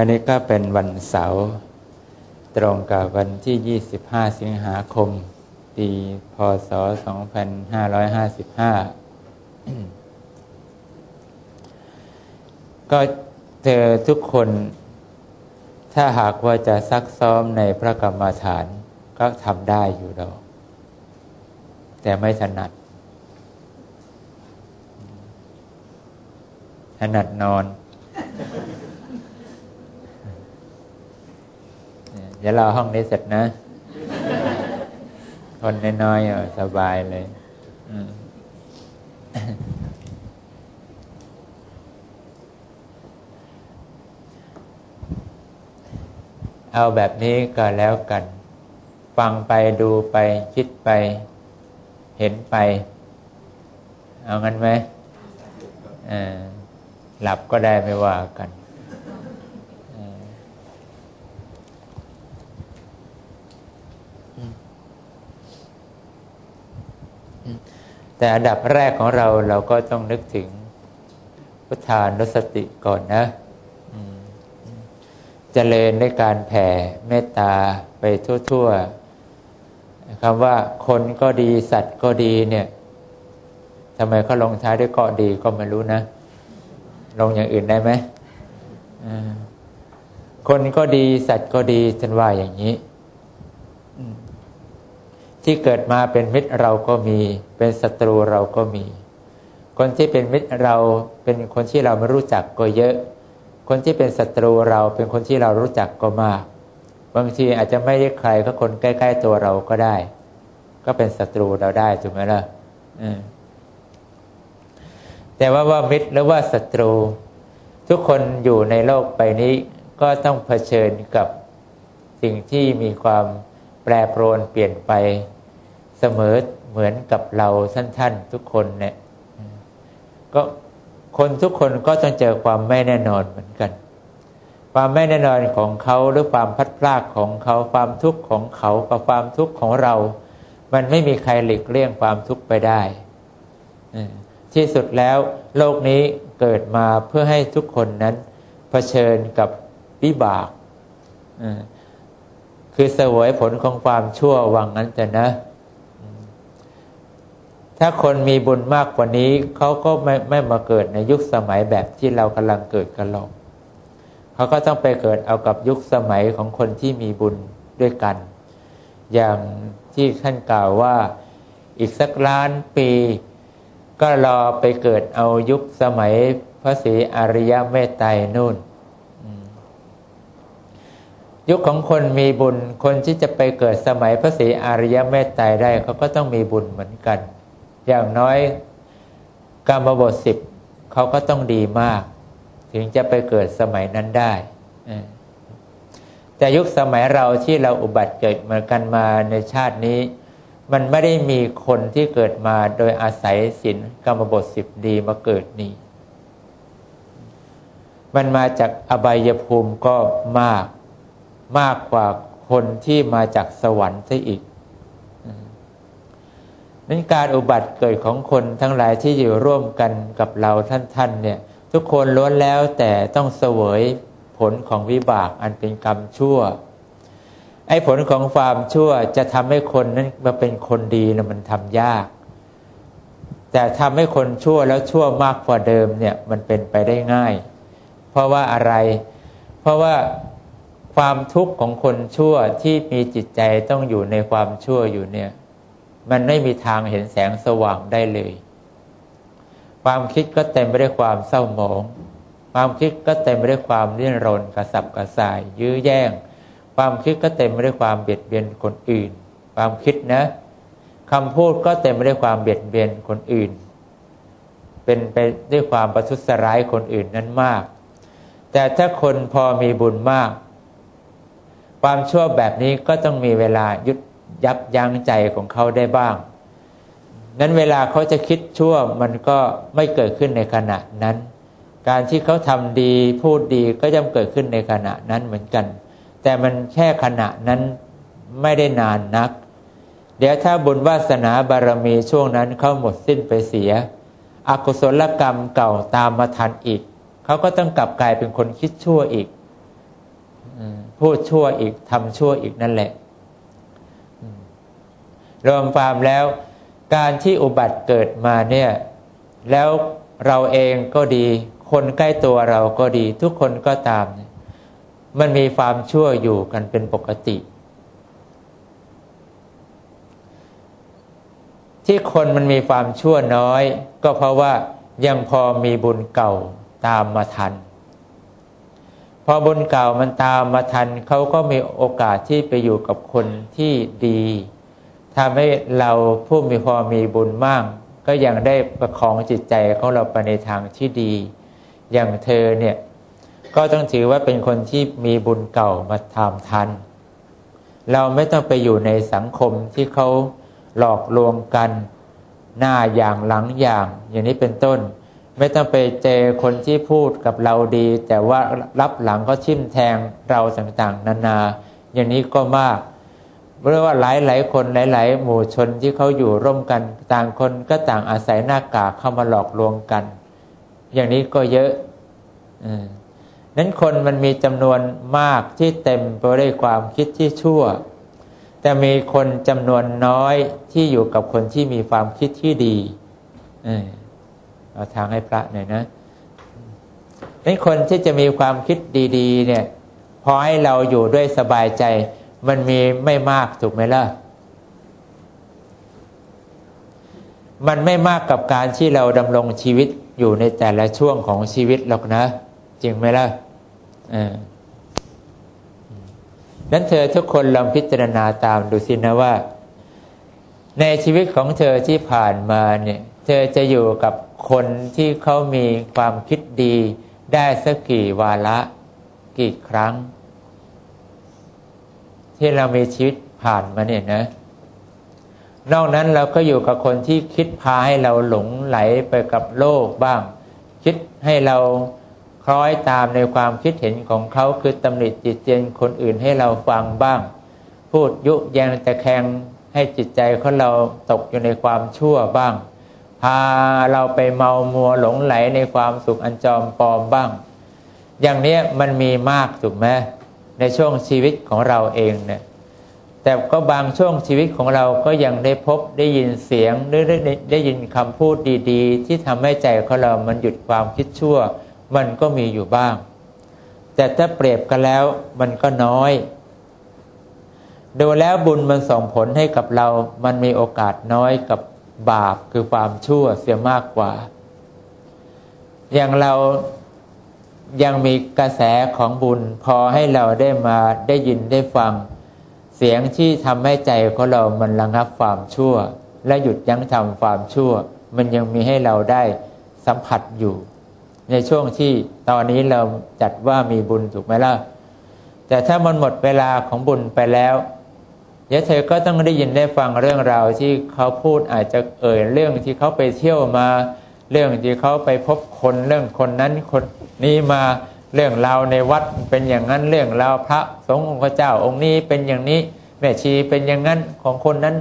วันนี้ก็เป็นวันเสาร์ตรงกับวันที่ 25 สิงหาคม ปี พศ 2555 ก็เธอทุกคน ถ้าหากว่าจะซักซ้อมในพระกรรมฐานก็ทำได้อยู่ดอก แต่ไม่ถนัด ถนัดนอน เดี๋ยวเราห้องนี้เสร็จนะ คนน้อยๆสบายเลยเอาแบบนี้ก็แล้วกัน ฟังไปดูไป คิดไป เห็นไป เอางั้นไหมหลับก็ได้ไม่ว่ากัน แต่อันดับแรกของเราเราก็ต้องนึกถึงพุทธานุสติก่อนนะเจริญในการแผ่เมตตาไปทั่วๆคำว่าคนก็ดีสัตว์ก็ดีเนี่ยทำไมเขาลงท้ายด้วยเก็ดีก็ไม่รู้นะ ลงอย่างอื่นได้ไหมคนก็ดีสัตว์ก็ดีฉันว่าอย่างนี้ ที่เกิดมาเป็นมิตรเราก็มี เป็นศัตรูเราก็มี คนที่เป็นมิตรเราเป็นคนที่เราไม่รู้จักก็เยอะ คนที่เป็นศัตรูเราเป็นคนที่เรารู้จักก็มาก บางทีอาจจะไม่ใช่ใครก็คนใกล้ๆตัวเราก็ได้ ก็เป็นศัตรูเราได้ถูกไหมล่ะแต่ว่าว่ามิตรหรือว่าศัตรู ทุกคนอยู่ในโลกใบนี้ก็ต้องเผชิญกับสิ่งที่มีความ รปรวนเปลี่ยนไปเสมอเหมือนกับเราท่านๆทุกคนเนี่ยก็คนทุกคนก็ต้องเจอความไม่แน่นอนเหมือนกัน ความไม่แน่นอนของเขาหรือความพัดพลากของเขาความทุกข์ของเขากับความทุกข์ของเรา มันไม่มีใครหลีกเลี่ยงความทุกข์ไปได้ที่สุดแล้วโลกนี้เกิดมาเพื่อให้ทุกคนนั้นเผชิญกับวิบาก คือเสวยผลของความชั่ววังนั้นจะนะ ถ้าคนมีบุญมากกว่านี้เขาก็ไม่ไม่มาเกิดในยุคสมัยแบบที่เรากำลังเกิดกันหรอกเขาก็ต้องไปเกิดเอากับยุคสมัยของคนที่มีบุญด้วยกัน อย่างที่ท่านกล่าวว่าอีกสักล้านปี ก็รอไปเกิดเอายุคสมัยพระศรีอริยเมตไตรนู่น ยุคของคนมีบุญ คนที่จะไปเกิดสมัยพระศรีอริยเมตไตรได้เขาก็ต้องมีบุญเหมือนกัน อย่างน้อยกรรมบทสิบเขาก็ต้องดีมาก ถึงจะไปเกิดสมัยนั้นได้ แต่ยุคสมัยเราที่เราอุบัติเกิดมากันมาในชาตินี้ มันไม่ได้มีคนที่เกิดมาโดยอาศัยศีลกรรมบทสิบดีมาเกิดนี่มันมาจากอบายภูมิก็มาก มากกว่าคนที่มาจากสวรรค์ซะอีกนั้นการอุบัติเกิดของคนทั้งหลายที่อยู่ร่วมกันกับเราท่านๆเนี่ย ทุกคนล้วนแล้วแต่ต้องเสวยผลของวิบากอันเป็นกรรมชั่ว ไอ้ผลของความชั่วจะทำให้คนนั้นมาเป็นคนดีนะมันทำยาก แต่ทำให้คนชั่วแล้วชั่วมากกว่าเดิมเนี่ยมันเป็นไปได้ง่าย เพราะว่าอะไร เพราะว่า ความทุกข์ของคนชั่วที่มีจิตใจต้องอยู่ในความชั่วอยู่เนี่ย มันไม่มีทางเห็นแสงสว่างได้เลย ความคิดก็เต็มไปด้วยความเศร้าหมอง ความคิดก็เต็มไปด้วยความเลี่ยนรนกระสับกระส่าย ยื้อแย่ง ความคิดก็เต็มไปด้วยความเบียดเบียนคนอื่น ความคิดนะคำพูดก็เต็มไปด้วยความเบียดเบียนคนอื่น เป็นไปด้วยความประทุษร้ายคนอื่นนั้นมาก แต่ถ้าคนพอมีบุญมาก ความชั่วแบบนี้ก็ต้องมีเวลายุดยับยั้งใจของเขาได้บ้าง นั้นเวลาเขาจะคิดชั่วมันก็ไม่เกิดขึ้นในขณะนั้น การที่เขาทำดีพูดดีก็ย่อมเกิดขึ้นในขณะนั้นเหมือนกัน แต่มันแค่ขณะนั้นไม่ได้นานนัก เดี๋ยวถ้าบุญวาสนาบารมีช่วงนั้นเขาหมดสิ้นไปเสีย อกุศลกรรมเก่าตามมาทันอีก เขาก็ต้องกลับกลายเป็นคนคิดชั่วอีก พูดชั่วอีกทำชั่วอีกนั่นแหละรวมความแล้ว การที่อุบัติเกิดมาเนี่ย แล้วเราเองก็ดี คนใกล้ตัวเราก็ดี ทุกคนก็ตาม มันมีความชั่วอยู่กันเป็นปกติ ที่คนมันมีความชั่วน้อย ก็เพราะว่ายังพอมีบุญเก่าตามมาทัน พอบุญเก่ามันตามมาทันเขาก็มีโอกาสที่ไปอยู่กับคนที่ดีทำให้เราผู้มีพอมีบุญมาก ก็ยังได้ประคองจิตใจของเราไปในทางที่ดี อย่างเธอเนี่ยก็ต้องถือว่าเป็นคนที่มีบุญเก่ามาทำทัน เราไม่ต้องไปอยู่ในสังคมที่เขาหลอกลวงกัน หน้าอย่างหลังอย่างอย่างนี้เป็นต้น ไม่ต้องไปเจอคนที่พูดกับเราดี แต่ว่ารับหลังก็ทิ่มแทงเราต่างๆ นานา อย่างนี้ก็มากเพราะว่าหลายหลายคนหลาย ๆ หมู่ชนที่เขาอยู่ร่วมกันต่างคนก็ต่างอาศัยหน้ากากเข้ามาหลอกลวงกัน อย่างนี้ก็เยอะอืมนั้นคนมันมีจำนวนมากที่เต็มไปด้วยความคิดที่ชั่ว แต่มีคนจำนวนน้อยที่อยู่กับคนที่มีความคิดที่ดีอ เอาทางให้พระหน่อยนะนั้นคนที่จะมีความคิดดีๆ เนี่ยพอให้เราอยู่ด้วยสบายใจ มันมีไม่มากถูกไหมล่ะ มันไม่มากกับการที่เราดำรงชีวิตอยู่ในแต่ละช่วงของชีวิตหรอกนะ จริงไหมล่ะเออนั้นเธอทุกคนลองพิจารณาตามดูสินะว่า ในชีวิตของเธอที่ผ่านมาเนี่ย เธอจะอยู่กับ คนที่เขามีความคิดดี ได้สักกี่วาระกี่ครั้ง ที่เรามีชีวิตผ่านมาเนี่ยนะ นอกนั้นเราก็อยู่กับคนที่คิดพาให้เราหลงไหลไปกับโลกบ้าง คิดให้เราคล้อยตามในความคิดเห็นของเขาคือตำหนิจิตเจนคนอื่นให้เราฟังบ้าง พูดยุแยงตะแคงให้จิตใจของเราตกอยู่ในความชั่วบ้าง พาเราไปเมามัวหลงไหลในความสุขอันจอมปลอมบ้าง อย่างนี้มันมีมากถูกไหมในช่วงชีวิตของเราเองเนี่ยแต่ก็บางช่วงชีวิตของเราก็ยังได้พบได้ยินเสียงหรือได้ได้ยินคำพูดดีๆ ที่ทำให้ใจของเรามันหยุดความคิดชั่ว มันก็มีอยู่บ้าง แต่ถ้าเปรียบกันแล้วมันก็น้อย ดูแล้วบุญมันส่งผลให้กับเรา มันมีโอกาสน้อยกับ บาปคือความชั่วเสียมากกว่า อย่างเรายังมีกระแสของบุญ พอให้เราได้มาได้ยินได้ฟัง เสียงที่ทำให้ใจของเรามันระงับความชั่ว และหยุดยั้งทำความชั่ว มันยังมีให้เราได้สัมผัสอยู่ ในช่วงที่ตอนนี้เราจัดว่ามีบุญถูกไหมล่ะแต่ถ้ามันหมดเวลาของบุญไปแล้ว เดี๋ยวเธอก็ต้องได้ยินได้ฟังเรื่องราวที่เขาพูดอาจจะเอ่ยเรื่องที่เขาไปเที่ยวมา เรื่องที่เขาไปพบคนเรื่องคนนั้นคนนี้มาเรื่องราวในวัดเป็นอย่างนั้นเรื่องราวพระสงฆ์องค์เจ้าองค์นี้เป็นอย่างนี้แม่ชีเป็นอย่างนั้นของคนนั้น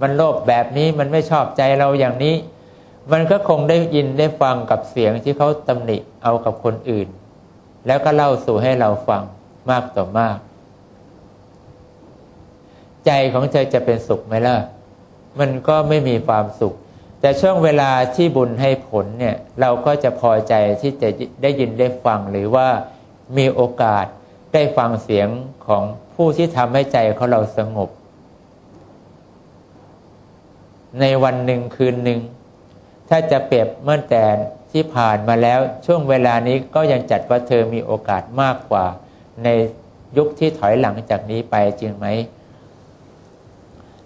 มันโลภแบบนี้มันไม่ชอบใจเราอย่างนี้ มันก็คงได้ยินได้ฟังกับเสียงที่เขาตำหนิเอากับคนอื่น แล้วก็เล่าสู่ให้เราฟังมากต่อมาก ใจของเธอจะเป็นสุขไหมล่ะ มันก็ไม่มีความสุข แต่ช่วงเวลาที่บุญให้ผลเนี่ย เราก็จะพอใจที่จะได้ยินได้ฟังหรือว่ามีโอกาสได้ฟังเสียงของผู้ที่ทำให้ใจของเราสงบ ในวันหนึ่งคืนหนึ่ง ถ้าจะเปรียบเมื่อแต่ที่ผ่านมาแล้วช่วงเวลานี้ก็ยังจัดว่าเธอมีโอกาสมากกว่า ในยุคที่ถอยหลังจากนี้ไปจริงไหม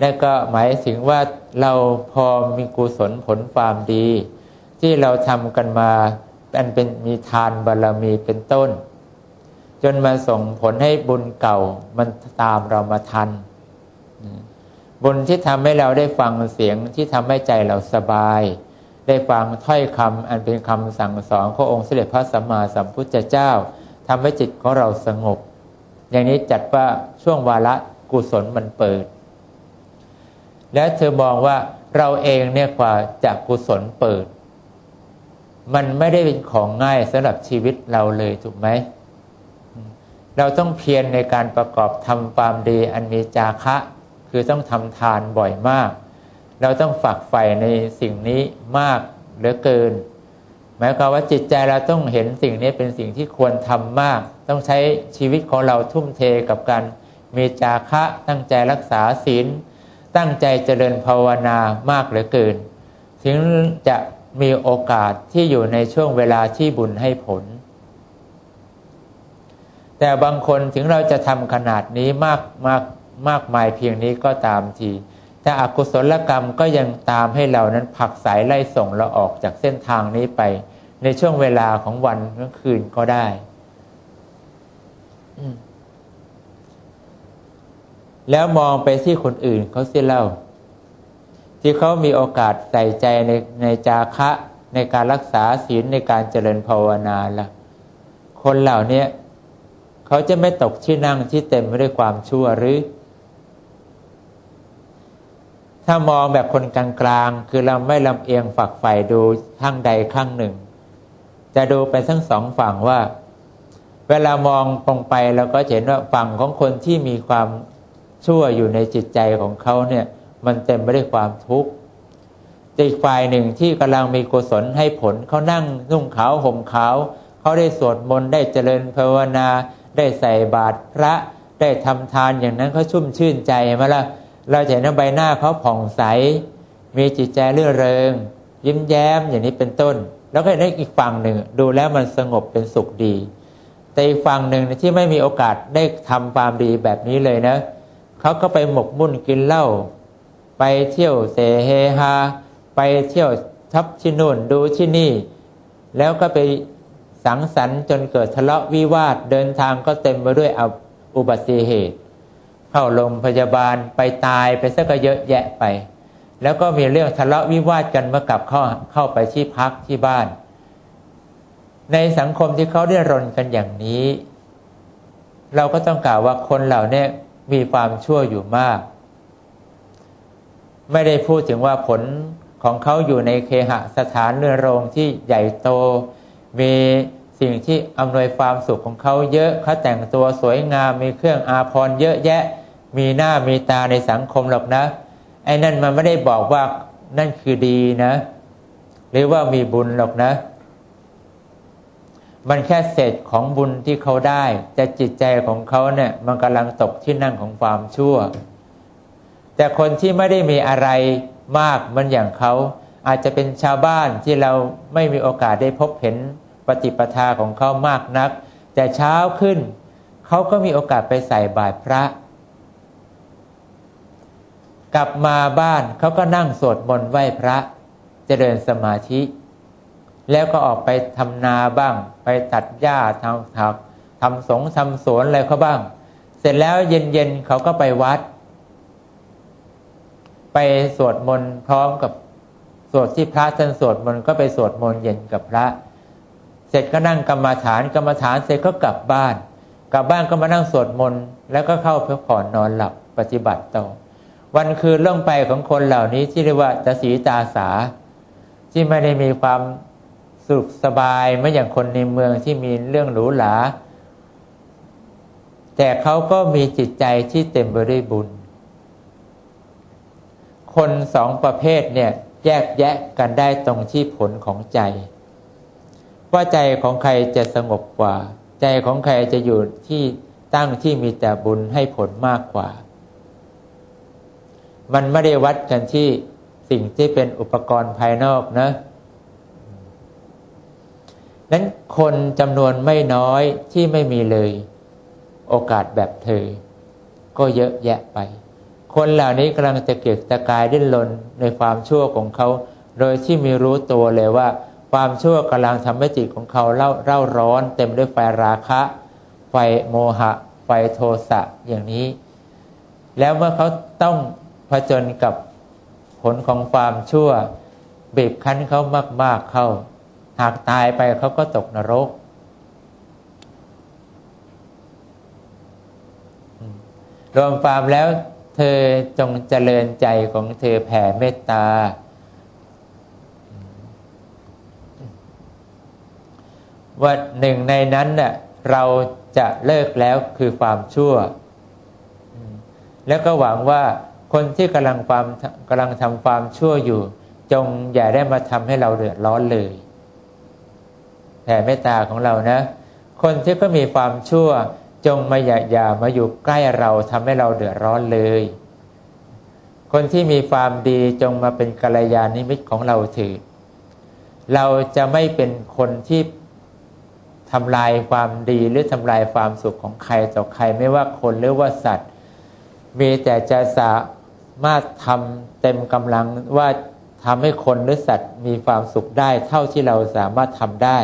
และก็หมายถึงว่าเราพอมีกุศลผลความดี ที่เราทำกันมาอันเป็นมีทานบารรมีเป็นต้น จนมาส่งผลให้บุญเก่ามันตามเรามาทัน บุญที่ทำให้เราได้ฟังเสียงที่ทำให้ใจเราสบาย ได้ฟังถ้อยคำอันเป็นคำสั่งสอนขององค์เสด็จพระสัมมาสัมพุทธเจ้าทำให้จิตของเราสงบ อย่างนี้จัดว่าช่วงวาระกุศลมันเปิด แล้วเธอมองว่าเราเองเนี่ยกว่าจะกุศลเปิด มันไม่ได้เป็นของง่ายสำหรับชีวิตเราเลยถูกไหม เราต้องเพียรในการประกอบทำความดีอันมีจาคะ คือต้องทำทานบ่อยมาก เราต้องฝักใฝ่ในสิ่งนี้มากเหลือเกิน หมายความว่าจิตใจเราต้องเห็นสิ่งนี้เป็นสิ่งที่ควรทำมาก ต้องใช้ชีวิตของเราทุ่มเทกับการมีจาคะตั้งใจรักษาศีล ตั้งใจเจริญภาวนามากเหลือเกิน ถึงจะมีโอกาสที่อยู่ในช่วงเวลาที่บุญให้ผล แต่บางคนถึงเราจะทำขนาดนี้มากมากมากมายเพียงนี้ก็ตามที แต่อกุศลกรรมก็ยังตามให้เรานั้นผลักสายไล่ส่งเราออกจากเส้นทางนี้ไป ในช่วงเวลาของวันกลางคืนก็ได้ แล้วมองไปที่คนอื่นเขาเสียเล่า ที่เขามีโอกาสใส่ใจในในจาคะในการรักษาศีลในการเจริญภาวนาละคนเหล่านี้เขาจะไม่ตกที่นั่งที่เต็มไปด้วยความชั่วหรือ ถ้ามองแบบคนกลางๆคือเราไม่ลำเอียงฝักใฝ่ดูข้างใดข้างหนึ่ง จะดูไปทั้งสองฝั่งว่า เวลามองตรงไปเราก็เห็นว่าฝั่งของคนที่มีความ ชั่วอยู่ในจิตใจของเขาเนี่ยมันเต็มไปด้วยความทุกข์อีกฝ่ายหนึ่งที่กำลังมีกุศลให้ผลเขานั่งนุ่งขาวห่มขาวเขาได้สวดมนต์ได้เจริญภาวนา ได้ใส่บาตรพระได้ทำทานอย่างนั้นเขาชุ่มชื่นใจมาละเราจะเห็นใบหน้าเขาผ่องใส มีจิตใจเรื่อเริง ยิ้มแย้มอย่างนี้เป็นต้น แล้วก็ได้อีกฝั่งหนึ่ง ดูแล้วมันสงบเป็นสุขดี แต่อีกฝั่งหนึ่งที่ไม่มีโอกาสได้ทำความดีแบบนี้เลยนะเขาก็ไปหมกมุ่นกินเหล้าไปเที่ยวเสเฮฮาไปเที่ยวทับที่นู่นดูที่นี่ แล้วก็ไปสังสรรค์จนเกิดทะเลาะวิวาทเดินทางก็เต็มไปด้วยอุบัติเหตุ เข้าโรงพยาบาลไปตายไปซะก็เยอะแยะไป แล้วก็มีเรื่องทะเลาะวิวาทกันเมื่อกลับเข้าเข้าไปที่พักที่บ้าน ในสังคมที่เขาได้รนกันอย่างนี้ เราก็ต้องกล่าวว่าคนเหล่านี้ มีความชั่วอยู่มาก ไม่ได้พูดถึงว่าผลของเขาอยู่ในเคหสถานเรือนโรงที่ใหญ่โต มีสิ่งที่อำนวยความสุขของเขาเยอะเขาแต่งตัวสวยงามมีเครื่องอาภรณ์เยอะแยะ มีหน้ามีตาในสังคมหรอกนะ ไอ้นั่นมันไม่ได้บอกว่านั่นคือดีนะ หรือว่ามีบุญหรอกนะ มันแค่เศษของบุญที่เขาได้ แต่จิตใจของเขาเนี่ยมันกำลังตกที่นั่งของความชั่ว แต่คนที่ไม่ได้มีอะไรมากมันอย่างเขา อาจจะเป็นชาวบ้านที่เราไม่มีโอกาสได้พบเห็นปฏิปทาของเขามากนัก แต่เช้าขึ้น เขาก็มีโอกาสไปใส่บาตรพระ กลับมาบ้านเขาก็นั่งสวดมนต์ไหว้พระจเจริญสมาธิ แล้วก็ออกไปทำนาบ้าง ไปตัดหญ้าทำทักทำสงทำสวนอะไรเขาบ้าง เสร็จแล้วเย็นๆเขาก็ไปวัด ไปสวดมนต์พร้อมกับสวดที่พระท่านสวดมนต์ก็ไปสวดมนต์เย็นกับพระ เสร็จก็นั่งกรรมาฐานกรรมาฐานเสร็จก็กลับบ้าน กลับบ้านก็มานั่งสวดมนต์แล้วก็เข้าพักผ่อนนอนหลับปฏิบัติต่อวันคืนล่องไปของคนเหล่านี้ที่เรียกว่าตสีตาสา ที่ไม่ได้มีความ สุขสบายไม่อย่างคนในเมืองที่มีเรื่องหรูหราแต่เขาก็มีจิตใจที่เต็มไปด้วยบุญ คนสองประเภทเนี่ยแยกแยะกันได้ตรงที่ผลของใจ ว่าใจของใครจะสงบกว่า ใจของใครจะอยู่ที่ตั้งที่มีแต่บุญให้ผลมากกว่า มันไม่ได้วัดกันที่สิ่งที่เป็นอุปกรณ์ภายนอกนะ นั้นคนจำนวนไม่น้อยที่ไม่มีเลย โอกาสแบบเธอ ก็เยอะแยะไป คนเหล่านี้กำลังจะเกิดตะกายดิ้นรนในความชั่วของเขา โดยที่มีรู้ตัวเลยว่า ความชั่วกำลังทำให้จิตของเขาเล่าเร่าร้อน เต็มด้วยไฟราคะ ไฟโมหะ ไฟโทสะอย่างนี้ แล้วเมื่อเขาต้องผจญกับผลของความชั่วบีบคั้นเขามาก ๆเข้า หากตายไปเขาก็ตกนรก รวมความแล้วเธอจงเจริญใจของเธอแผ่เมตตา ว่าหนึ่งในนั้นน่ะเราจะเลิกแล้วคือความชั่ว แล้วก็หวังว่าคนที่กำลังความกำลังทำความชั่วอยู่ จงอย่าได้มาทำให้เราเดือดร้อนเลย แผ่เมตตาของเรานะ คนที่ก็มีความชั่วจงมาอย่าอย่ามาอยู่ใกล้เราทำให้เราเดือดร้อนเลย คนที่มีความดีจงมาเป็นกัลยาณมิตรของเราถิดเราจะไม่เป็นคนที่ทำลายความดีหรือทำลายความสุขของใครต่อใครไม่ว่าคนหรือว่าสัตว์ มีแต่จะสามารถทำเต็มกำลังว่าทำให้คนหรือสัตว์มีความสุขได้เท่าที่เราสามารถทำได้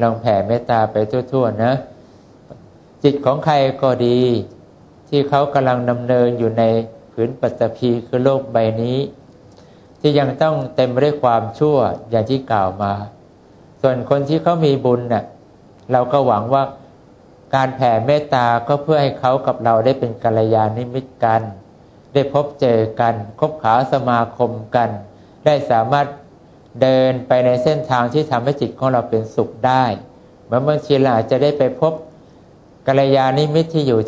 ลองแผ่เมตตาไปทั่วๆนะ จิตของใครก็ดี ที่เขากำลังดำเนินอยู่ในผืนปัตภีคือโลกใบนี้ ที่ยังต้องเต็มไปด้วยความชั่วอย่างที่กล่าวมา ส่วนคนที่เขามีบุญน่ะเราก็หวังว่าการแผ่เมตตาก็เพื่อให้เขากับเราได้เป็นกัลยาณมิตรกัน ได้พบเจอกัน คบขาสมาคมกัน ได้สามารถ เดินไปในเส้นทางที่ทำให้จิตของเราเป็นสุขได้เหมือนบางทีเราอาจจะได้ไปพบกัลยาณมิตรที่อยู่